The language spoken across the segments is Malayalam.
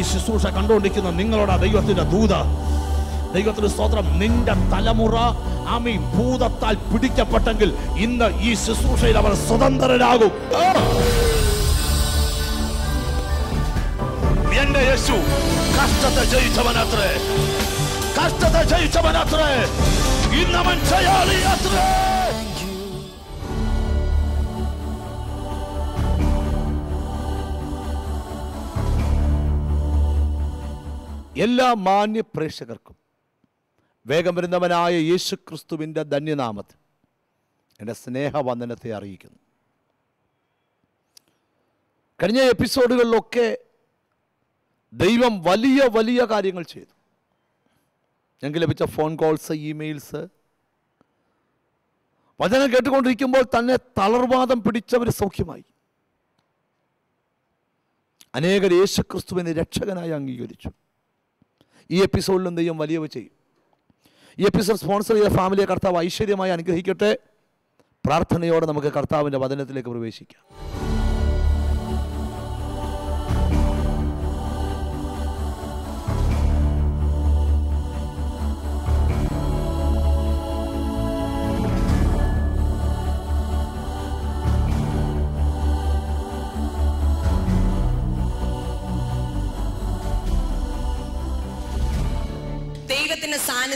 ഈ ശുശ്രൂഷ കണ്ടുകൊണ്ടിരിക്കുന്ന നിങ്ങളോട് ദൈവത്തിന്റെ ദൂത. ദൈവത്തിന് സ്തോത്രം. നിന്റെ തലമുറ ആമി ഭൂതത്താൽ പിടിക്കപ്പെട്ടെങ്കിൽ ഇന്ന് ഈ ശുശ്രൂഷയിൽ അവർ സ്വതന്ത്രരാകും! എന്റെ യേശു കഷ്ടത്തെ ജയിച്ചവനത്രേ. കഷ്ടത്തെ ജയിച്ചവനത്രേ. ഇന്നവൻ ജയാളിയത്രേ. എല്ലാ മാന്യ പ്രേക്ഷകർക്കും വേഗം വരുന്നവനായ യേശു ക്രിസ്തുവിന്റെ ധന്യനാമത്തിൽ എന്റെ സ്നേഹവന്ദനത്തെ അറിയിക്കുന്നു. കഴിഞ്ഞ എപ്പിസോഡുകളിലൊക്കെ ദൈവം വലിയ വലിയ കാര്യങ്ങൾ ചെയ്തു. ഞങ്ങൾക്ക് ലഭിച്ച ഫോൺ കോൾസ് ഇമെയിൽസ്. വചനം കേട്ടുകൊണ്ടിരിക്കുമ്പോൾ തന്നെ തളർവാദം പിടിച്ചവർ സൗഖ്യമായി. അനേകർ യേശുക്രിസ്തുവിനെ രക്ഷകനായി അംഗീകരിച്ചു. ഈ എപ്പിസോഡിലും ദൈവം വലിയവ ചെയ്യും. ഈ എപ്പിസോഡ് സ്പോൺസർ ചെയ്ത ഫാമിലിയെ കർത്താവ് ഐശ്വര്യമായി അനുഗ്രഹിക്കട്ടെ. പ്രാർത്ഥനയോടെ നമുക്ക് കർത്താവിന്റെ വചനത്തിലേക്ക് പ്രവേശിക്കാം.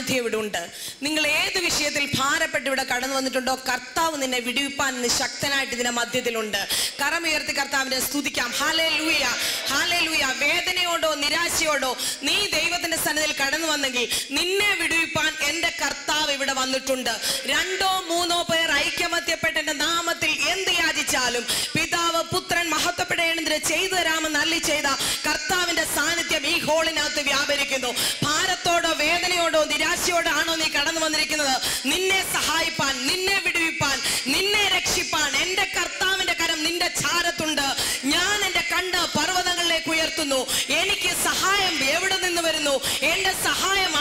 സാന്നിധ്യം ഇവിടെ ഉണ്ട്. നിങ്ങൾ ഏത് വിഷയത്തിൽ ഭാരപ്പെട്ട് ഇവിടെ കടന്നു വന്നിട്ടുണ്ടോ കർത്താവ് നിന്നെ വിടുവിപ്പാൻ ഇന്ന് ശക്തനായിട്ട് ഇതിന്റെ മധ്യത്തിലുണ്ട്. കറമുയർത്തി കർത്താവിനെ സ്തുതിക്കാം. ഹാലേ ലൂയ ഹാലേ ലൂയ വേദനയോടോ നിരാശയോടോ നീ ദൈവത്തിന്റെ സന്നിധിയിൽ കടന്നു വന്നെങ്കിൽ നിന്നെ വിടുവിപ്പാൻ എന്റെ കർത്താവ് ഇവിടെ വന്നിട്ടുണ്ട്. രണ്ടോ മൂന്നോ പേർ ഐക്യമത്യപ്പെട്ട എന്റെ നാമത്തിൽ എന്ത് യാചിച്ചാലും പിതാവ് പുത്രൻ മഹത്വപ്പെടേണ്ടതിന് ചെയ്തു തരാമെന്ന് അല്ലി ചെയ്ത കർത്താവിന്റെ സാന്നിധ്യം ഈ ഹോളിനകത്ത് വ്യാപരിക്കുന്നു. വന്നിരിക്കുന്നത്. നിന്നെ സഹായിപ്പാൻ നിന്നെ വിടുവിപ്പാൻ നിന്നെ രക്ഷിപ്പാൻ. എന്റെ കർത്താവിന്റെ കരം നിന്റെ ചാരത്തുണ്ട്. ഞാൻ എന്റെ കണ്ണ് പർവതങ്ങളിലേക്ക് ഉയർത്തുന്നു. എനിക്ക് സഹായം എവിടെ നിന്ന് വരുന്നു? എന്റെ സഹായം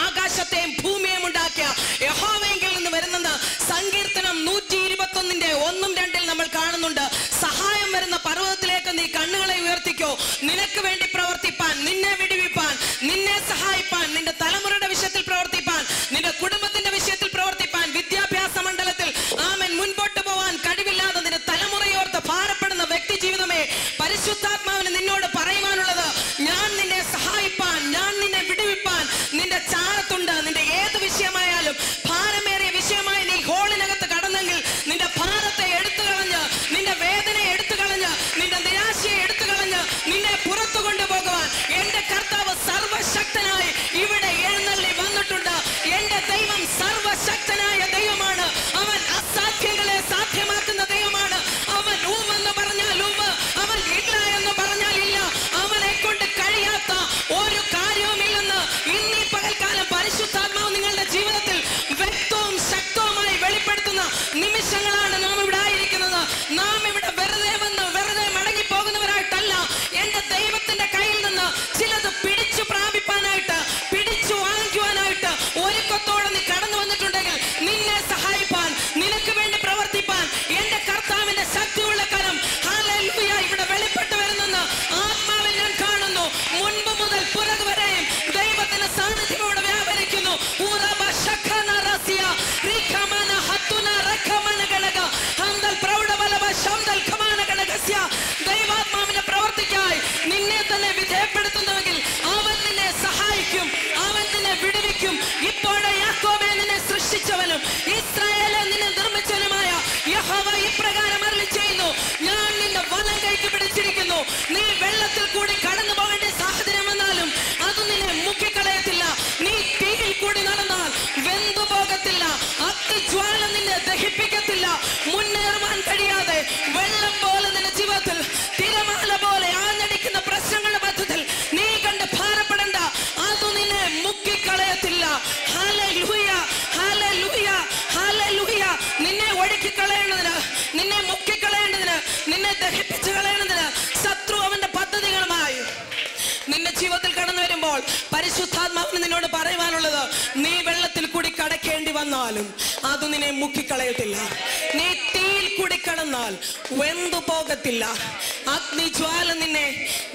നിന്നെ മുക്കിക്കളയത്തില്ല. നീ തീയിൽ കൂടി കടന്നാൽ വെന്തു പോകത്തില്ല. അഗ്നിജ്വാല നിന്നെ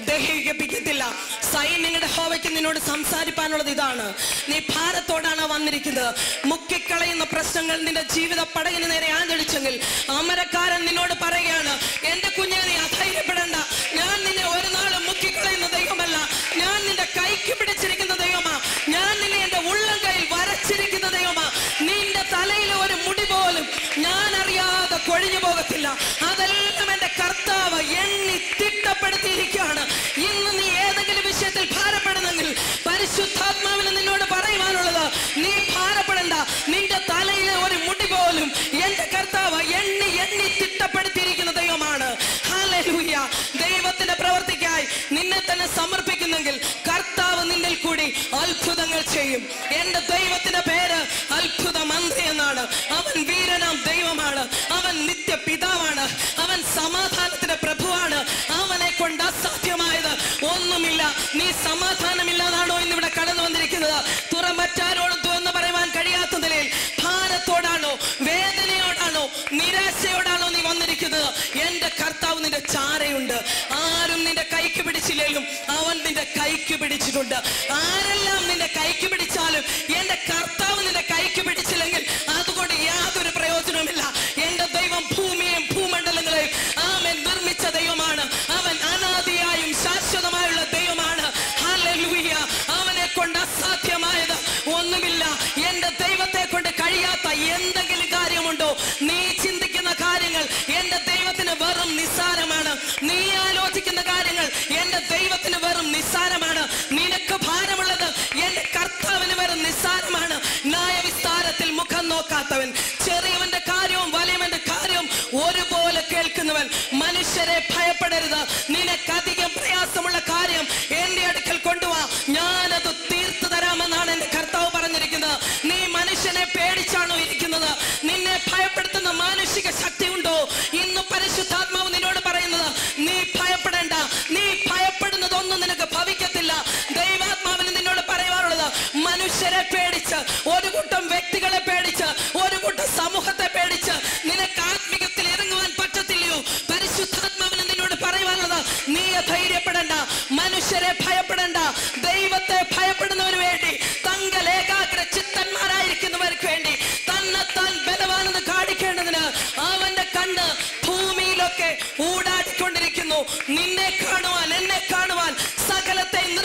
ദഹിപ്പിക്കത്തില്ല. സൈന്യങ്ങളുടെ ഹോവയ്ക്ക് നിന്നോട് സംസാരിപ്പാനുള്ളത് ഇതാണ്. നീ ഭാരത്തോടാണ് വന്നിരിക്കുന്നത്. മുക്കിക്കളയുന്ന പ്രശ്നങ്ങൾ നിന്റെ ജീവിത പടകിന് നേരെ ആഞ്ഞടിച്ചെങ്കിൽ അമരക്കാരൻ നിന്നോട് പറയുകയാണ് കൊഴിഞ്ഞു അതെല്ലാം എന്റെ കർത്താവ് എണ്ണി തിട്ടപ്പെടുത്തിയിരിക്കുകയാണ്. ഇന്ന് നീ ഏതെങ്കിലും വിഷയത്തിൽ ഭാരപ്പെടുന്നെങ്കിൽ പരിശുദ്ധാത്മാവിൽ നിന്നോട് പറയുവാനുള്ളത് നീ ഭാരപ്പെടണ്ട. നിന്റെ തലയിലെ ഒരു മുടി പോലും എന്റെ കർത്താവ് എണ്ണി എണ്ണി തിട്ടപ്പെടുത്തിയിരിക്കുന്ന ദൈവമാണ്. ദൈവത്തിന്റെ പ്രവർത്തിക്കായി നിന്നെ തന്നെ സമർപ്പിക്കുന്നെങ്കിൽ കർത്താവ് നിന്നിൽ കൂടി അത്ഭുതങ്ങൾ ചെയ്യും. എന്റെ ദൈവത്തിന്റെ പേര് അത്ഭുത മന്ത്രി എന്നാണ്. അവൻ വീരനാം ദൈവമാണ്. അവൻ സമാധാനത്തിന്റെ പ്രഭുവാണ്. അവനെ കൊണ്ട് അസാധ്യമായത് ഒന്നുമില്ല. നീ സമാധാനമില്ലാതാണോ ഇന്ന് ഇവിടെ കടന്നു വന്നിരിക്കുന്നത്? തുറമറ്റാരോടും തുറന്ന് പറയുവാൻ കഴിയാത്ത നിലയിൽ ഭാരത്തോടാണോ വേദനയോടാണോ നിരാശയോടാണോ നീ വന്നിരിക്കുന്നത്? എന്റെ കർത്താവ് നിന്റെ ചാരയുണ്ട്. ആരും നിന്റെ കൈക്ക് പിടിച്ചില്ലെങ്കിലും അവൻ നിന്റെ കൈക്ക് പിടിച്ചിട്ടുണ്ട്. ആരെല്ലാം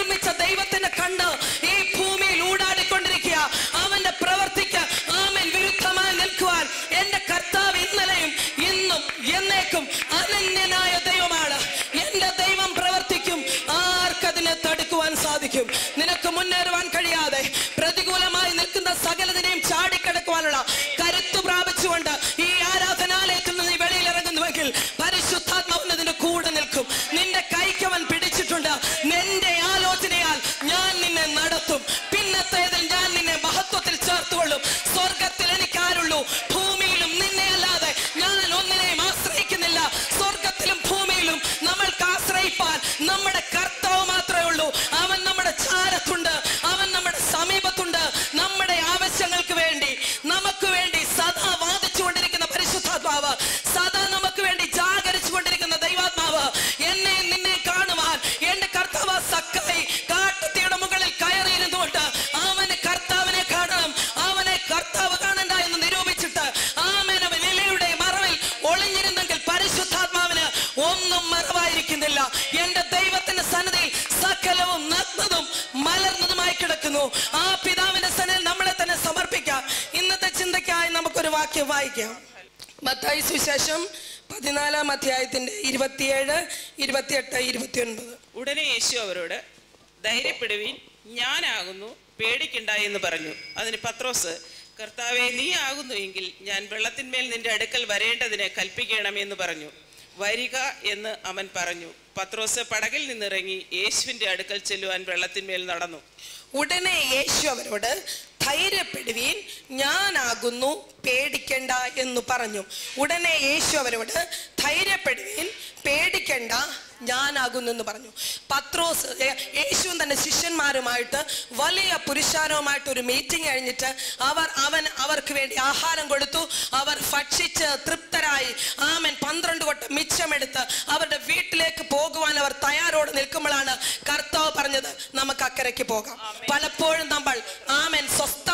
നിർമ്മിച്ച ദൈവത്തിനെ കണ്ട് ഈ സുവിശേഷം പതിനാലാം അധ്യായത്തിന്റെ ഇരുപത്തിയേഴ് ഇരുപത്തിയെട്ട് ഇരുപത്തിയൊൻപത്. ഉടനെ യേശു അവരോട് ധൈര്യപ്പെടുവീൻ ഞാനാകുന്നു പേടിക്കണ്ടായി എന്ന് പറഞ്ഞു. അതിന് പത്രോസ് കർത്താവെ നീ ആകുന്നു എങ്കിൽ ഞാൻ വെള്ളത്തിന്മേൽ നിന്റെ അടുക്കൽ വരേണ്ടതിന് കൽപ്പിക്കണമെന്ന് പറഞ്ഞു. വരിക എന്ന് അവൻ പറഞ്ഞു. പത്രോസ് പടകിൽ നിന്നിറങ്ങി യേശുവിന്റെ അടുക്കൽ ചെല്ലുവാൻ വെള്ളത്തിന്മേൽ നടന്നു. ഉടനെ യേശു അവരോട് ധൈര്യപ്പെടുവീൻ ഞാനാകുന്നു പേടിക്കണ്ട എന്ന് പറഞ്ഞു. ഉടനെ യേശു അവരോട് ധൈര്യപ്പെടുവീൻ പേടിക്കണ്ട ഞാനാകുന്നെന്ന് പറഞ്ഞു. പത്രോസ് യേശുവും തന്നെ ശിഷ്യന്മാരുമായിട്ട് വലിയ പുരുഷാരവുമായിട്ട് ഒരു മീറ്റിംഗ് കഴിഞ്ഞിട്ട് അവർ അവൻ അവർക്ക് വേണ്ടി ആഹാരം കൊടുത്തു. അവർ ഭക്ഷിച്ച് തൃപ്തരായി. ആമൻ. പന്ത്രണ്ട് വട്ടം മിച്ചമെടുത്ത് അവരുടെ വീട്ടിലേക്ക് പോകുവാൻ അവർ തയ്യാറോട് നിൽക്കുമ്പോഴാണ് കർത്താവ് പറഞ്ഞത് നമുക്ക് അക്കരയ്ക്ക് പോകാം. പലപ്പോഴും നമ്മൾ ആമൻ സ്വസ്ഥ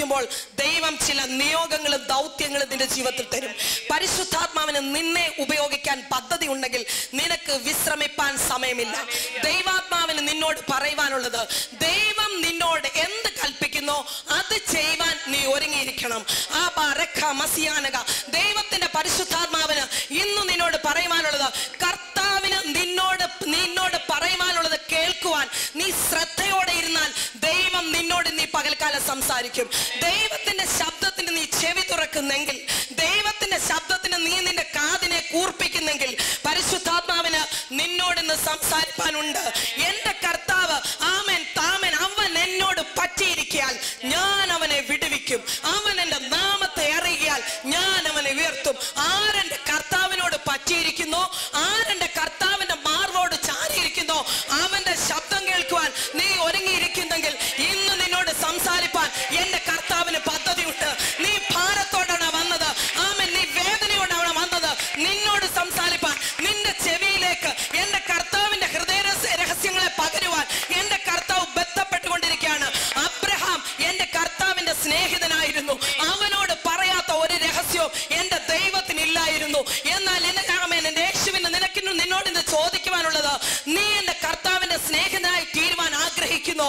പ്രാർത്ഥിക്കുമ്പോൾ ദൈവം ചില നിയോഗങ്ങളും ദൗത്യങ്ങളും നിന്റെ ജീവിതത്തിൽ തരും. പരിശുദ്ധാത്മാവിന് നിന്നെ ഉപയോഗിക്കാൻ പദ്ധതി ഉണ്ടെങ്കിൽ നിനക്ക് വിശ്രമിപ്പാൻ സമയമില്ല. ദൈവാത്മാവിന് നിന്നോട് പറയുവാനുള്ളത് ദൈവം നിന്നോട് എന്ത് കൽപ്പിക്കുന്നോ അത് ചെയ്യുവാൻ നീ ഒരുങ്ങിയിരിക്കണം. ആ പരക്ക മസിയാനക. ദൈവത്തിന്റെ പരിശുദ്ധാത്മാവിന് ഇന്ന് നിന്നോട് പറയുവാനുള്ളത് കർത്താവിന് നിന്നോട് നിന്നോട് പറയുവാനുള്ളത് കേൾക്കുവാൻ നീ ശ്രദ്ധ പകൽക്കാലം സംസാരിക്കും. ദൈവത്തിന്റെ ശബ്ദത്തിന് നീ ചെവി തുറക്കുന്നെങ്കിൽ ദൈവത്തിന്റെ ശബ്ദത്തിന് നീ നിന്റെ കാതിനെ കൂർപ്പിക്കുന്നെങ്കിൽ പരിശുദ്ധാത്മാവിന് നിന്നോട് ഇന്ന് സംസാരിപ്പാനുണ്ട്. എന്റെ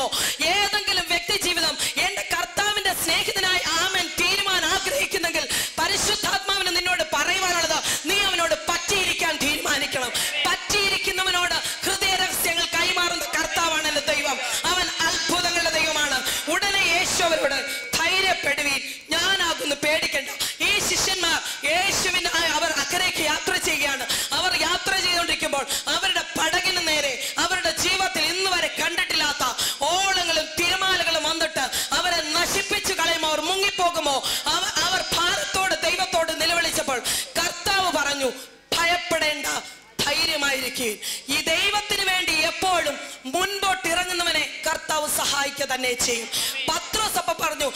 people നോക്കുമോ അവർ ഭാരത്തോട് ദൈവത്തോട് നിലവിളിച്ചപ്പോൾ കർത്താവ് പറഞ്ഞു ഭയപ്പെടേണ്ട ധൈര്യമായിരിക്കും ഈ ദൈവത്തിന് വേണ്ടി എപ്പോഴും മുൻപോട്ട് ഇറങ്ങുന്നവനെ കർത്താവ് സഹായിക്കുക തന്നെ ചെയ്യും. പത്രോസപ്പ പറഞ്ഞു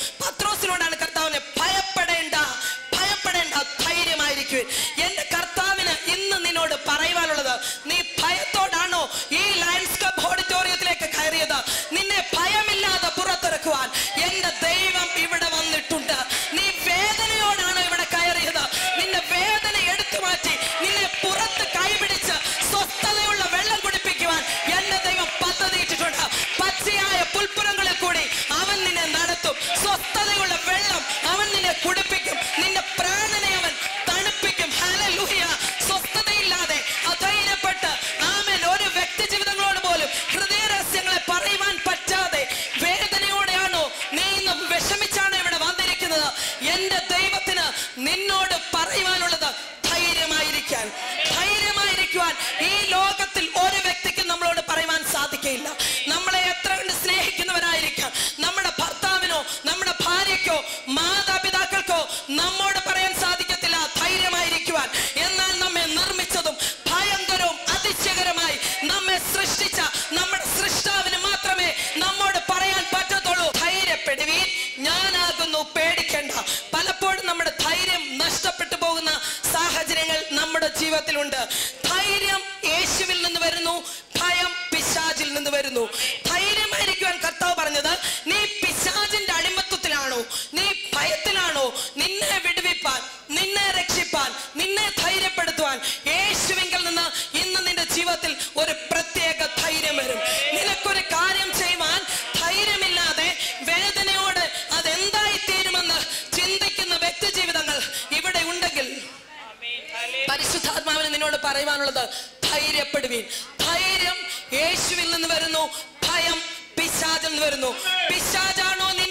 বিশ্বাস জানো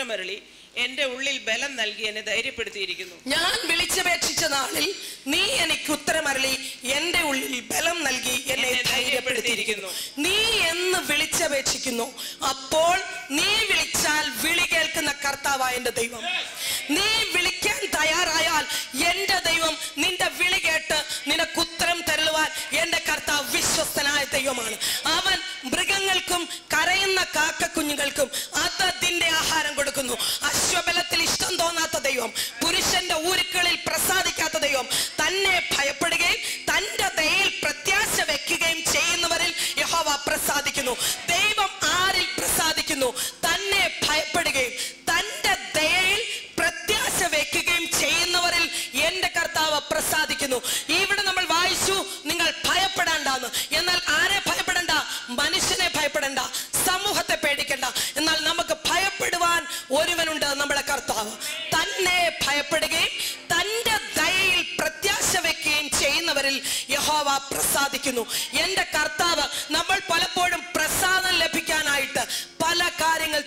ഉത്തരമരളി എന്റെ ഉള്ളിൽ ബലം നൽകി എന്നെ ധൈര്യപ്പെടുത്തിയിരിക്കുന്നു. ഞാൻ വിളിച്ചപേക്ഷിച്ച നാളിൽ നീ എനിക്ക് ഉത്തരമരളി എന്റെ ഉള്ളിൽ ബലം നൽകി എന്നെ ധൈര്യപ്പെടുത്തിയിരിക്കുന്നു. നീ എന്ന് വിളിച്ചപേക്ഷിക്കുന്നു. അപ്പോൾ നീ വിളിച്ചാൽ വിളി കേൾക്കുന്ന കർത്താവായ എന്റെ ദൈവം. നീ വിളിക്കാൻ തയ്യാറായാൽ എന്റെ ദൈവം നിന്റെ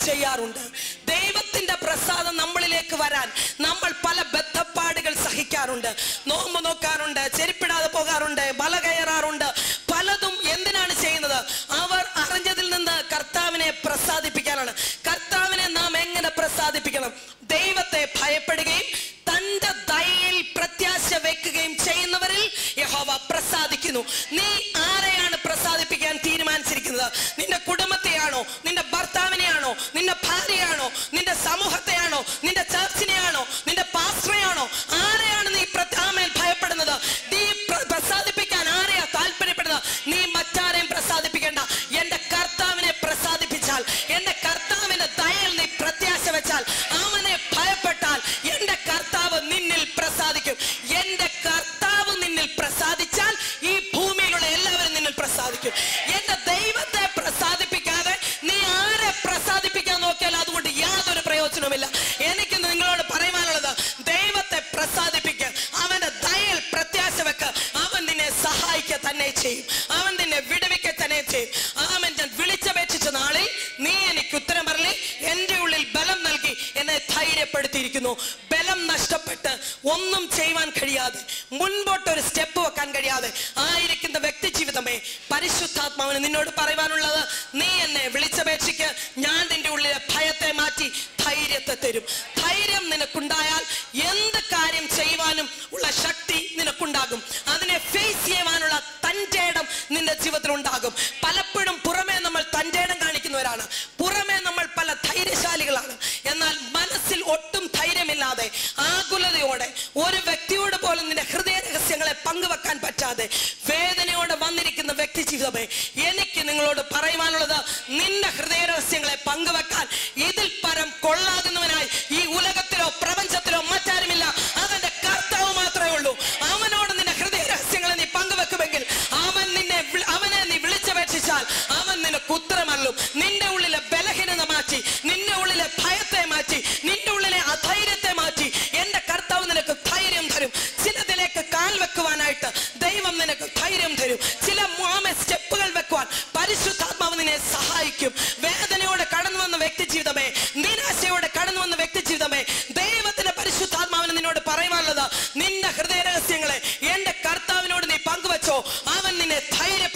ചെയ്യാറുണ്ട്. ദൈവത്തിന്റെ പ്രസാദം നമ്മളിലേക്ക് വരാൻ നമ്മൾ പല ബദ്ധപ്പാടുകൾ സഹിക്കാറുണ്ട്. നോമ്പ് നോക്കാറുണ്ട് ചെരി പലപ്പോഴും പുറമേ നമ്മൾ തന്റെണം കാണിക്കുന്നവരാണ്. പുറമേ നമ്മൾ പല ധൈര്യശാലികളാണ്. എന്നാൽ മനസ്സിൽ ഒട്ടും ധൈര്യമില്ലാതെ ആകുലതയോടെ ഒരു വ്യക്തിയോട് പോലും നിന്റെ ഹൃദയ രഹസ്യങ്ങളെ പങ്കുവെക്കാൻ പറ്റാതെ വേദനയോടെ വന്നിരിക്കുന്ന വ്യക്തി ജീവിതമേ എനിക്ക് നിങ്ങളോട് പറയുവാനുള്ളത് നിന്റെ ഹൃദയ രഹസ്യങ്ങളെ പങ്കുവെക്കാൻ ധൈര്യം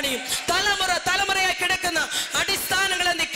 പണിയും തലമുറ തലമുറയായി കിടക്കുന്ന അടിസ്ഥാനങ്ങളെ നീ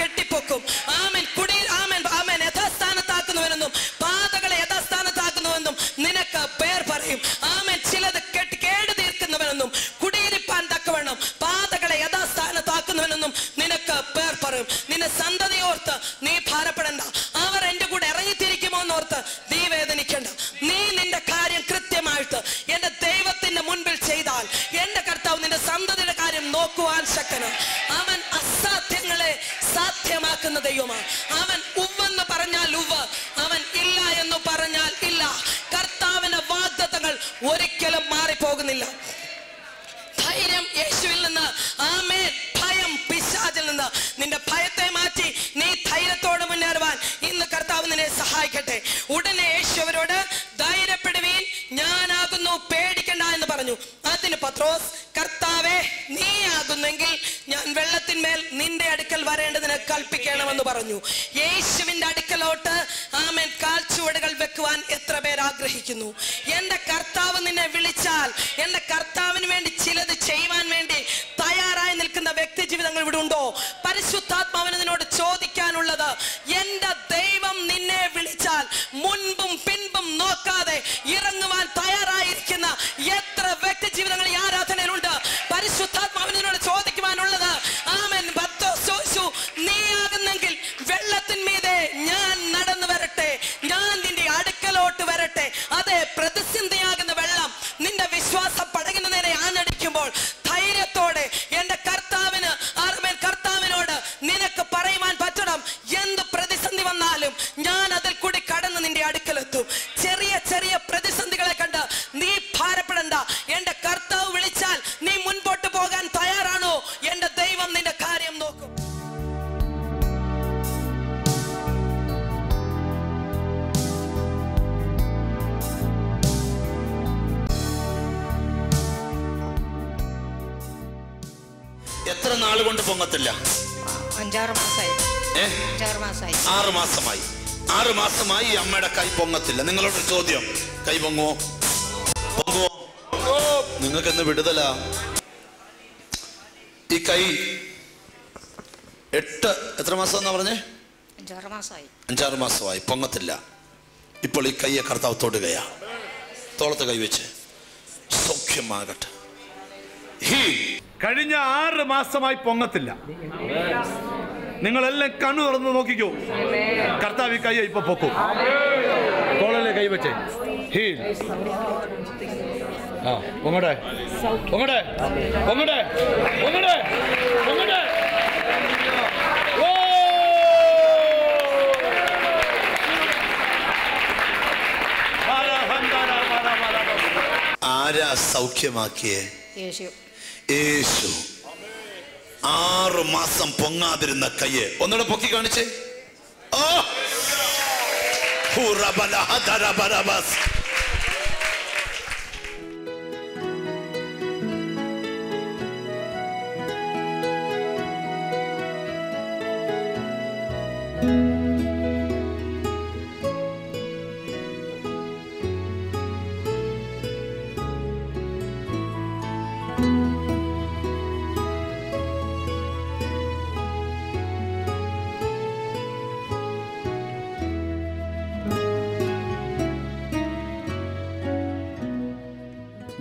നിന്നെ സഹായിക്കട്ടെ. ഉടനെ യേശു അവരോട് ധൈര്യപ്പെടുവീൻ ഞാനാകുന്നു പേടിക്കണ്ട എന്ന് പറഞ്ഞു. അതിന് പത്രോസ് കർത്താവെ നീ ആകുന്നെങ്കിൽ ഞാൻ വെള്ളത്തിന്മേൽ നിന്റെ അടുക്കൽ വരേണ്ടതിന് കൽപ്പിക്കണമെന്ന് പറഞ്ഞു. യേശുവിന്റെ അടുക്കലോട്ട് ആമൻ. കാൽച്ചുവടുകൾ വെക്കുവാൻ എത്ര പേർ ആഗ്രഹിക്കുന്നു. എന്റെ കർത്താവ് നിന്നെ വിളിച്ചാൽ എന്റെ കർത്താവിന് വേണ്ടി ചിലത് ചെയ്യുവാൻ വേണ്ടി തയ്യാറായി നിൽക്കുന്ന വ്യക്തി ജീവിതങ്ങൾ ഇവിടെ ഉണ്ടോ? പരിശുദ്ധാത്മാവിന് നിന്നോട് ചോദിക്കാനുള്ളത് എന്റെ നോക്കാതെ ഇറങ്ങുവാൻ തയ്യാറായിരിക്കുന്ന മാസമായി ഈ അമ്മയുടെ കൈ പൊങ്ങത്തില്ല. നിങ്ങളോട് ചോദ്യം. കൈ പൊങ്ങോ പൊങ്ങോ നിങ്ങൾക്ക് എന്ന് വിടുതല. ഈ കൈ എട്ട് എത്ര മാസം എന്നാ പറഞ്ഞേ? അഞ്ചാറ് മാസമായി. അഞ്ചാറ് മാസമായി. പൊങ്ങത്തില്ല. ഇപ്പോൾ ഈ കൈയെ കർത്താവ് തൊടുകയാ. തോളത്ത് കൈവച്ച് സൗഖ്യമാകട്ടെ. കഴിഞ്ഞ ആറ് മാസമായി പൊങ്ങത്തില്ല. നിങ്ങളെല്ലാം കണ്ണു തുറന്ന് നോക്കിക്കോ. കർത്താവ് ഈ കൈ ഇപ്പൊ പൊക്കും. തോളല്ലേ കൈ വെച്ചേ? ഹീൽ. ആ ബാല. ആരാ സൗഖ്യമാക്കിയേ? യേശു. യേശു. ആറു മാസം പൊങ്ങാതിരുന്ന കയ്യെ ഒന്നുകൂടെ പൊക്കി കാണിച്ചേ ഓ.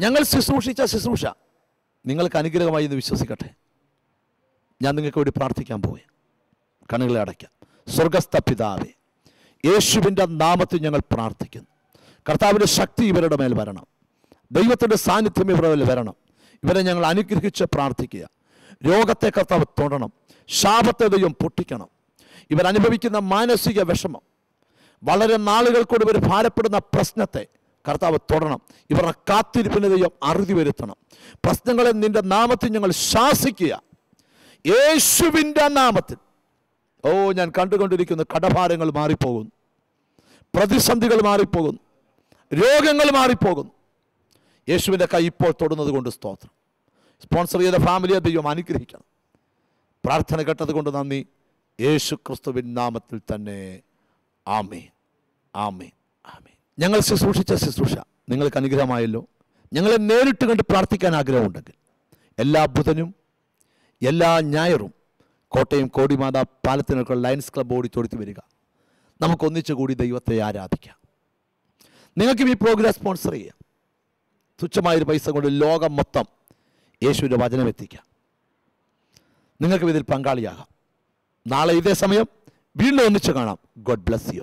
ഞങ്ങൾ ശുശ്രൂഷിച്ച ശുശ്രൂഷ. നിങ്ങൾക്ക് അനുഗ്രഹമായി എന്ന് വിശ്വസിക്കട്ടെ. ഞാൻ നിങ്ങൾക്ക് വേണ്ടി പ്രാർത്ഥിക്കാൻ പോയി കണ്ണുകളെ അടയ്ക്കാം. സ്വർഗസ്ഥ പിതാവേ യേശുവിന്റെ നാമത്തിൽ ഞങ്ങൾ പ്രാർത്ഥിക്കുന്നു. കർത്താവിന്റെ ശക്തി ഇവരുടെ മേൽ വരണം. ദൈവത്തിന്റെ സാന്നിധ്യം ഇവരുടെ മേൽ വരണം. ഇവരെ ഞങ്ങൾ അനുഗ്രഹിച്ച് പ്രാർത്ഥിക്കുക. രോഗത്തെ കർത്താവ് തൊടണം. ശാപത്തെ ദൈവം പൊട്ടിക്കണം. ഇവരനുഭവിക്കുന്ന മാനസിക വിഷമം. വളരെ നാളുകൾ കൊണ്ട് ഇവർ ഭാരപ്പെടുന്ന പ്രശ്നത്തെ കർത്താവ് തൊടണം. ഇവരുടെ കാത്തിരിപ്പിന് ദൈവം അറുതി വരുത്തണം. പ്രശ്നങ്ങളെ നിന്റെ നാമത്തിൽ ഞങ്ങൾ ശാസിക്കുക. യേശുവിന്റെ നാമത്തിൽ. ഓ ഞാൻ കണ്ടുകൊണ്ടിരിക്കുന്ന കടഭാരങ്ങൾ മാറിപ്പോകുന്നു. പ്രതിസന്ധികൾ മാറിപ്പോകുന്നു. രോഗങ്ങൾ മാറിപ്പോകുന്നു. യേശുവിന്റെ കൈ ഇപ്പോൾ തൊടുന്നത് കൊണ്ട് സ്തോത്രം. സ്പോൺസർ ചെയ്ത ഫാമിലിയെ ദൈവം അനുഗ്രഹിക്കണം. പ്രാർത്ഥന കേട്ടത് കൊണ്ട് നന്ദി. യേശു ക്രിസ്തുവിൻ നാമത്തിൽ തന്നെ. ആമേ ആമേ ഞങ്ങൾ ശുശ്രൂഷിച്ച ശുശ്രൂഷ. നിങ്ങൾക്ക് അനുഗ്രഹമായല്ലോ. ഞങ്ങളെ നേരിട്ട് കണ്ട് പ്രാർത്ഥിക്കാൻ ആഗ്രഹമുണ്ടെങ്കിൽ എല്ലാ ബുധനും എല്ലാ ഞായറും കോട്ടയം കോടിമാത പാലത്തിനൊക്കെ ലയൻസ് ക്ലബ് ഓടിച്ചോടിച്ച് വരിക. നമുക്കൊന്നിച്ചു കൂടി ദൈവത്തെ ആരാധിക്കാം. നിങ്ങൾക്കും ഈ പ്രോഗ്രാം സ്പോൺസർ ചെയ്യാം. തുച്ഛമായൊരു പൈസ കൊണ്ട് ലോകം മൊത്തം യേശുവിന്റെ വചനം എത്തിക്കാം. നിങ്ങൾക്കും ഇതിൽ പങ്കാളിയാകാം. നാളെ ഇതേ സമയം വീണ്ടും ഒന്നിച്ചു കാണാം. God bless you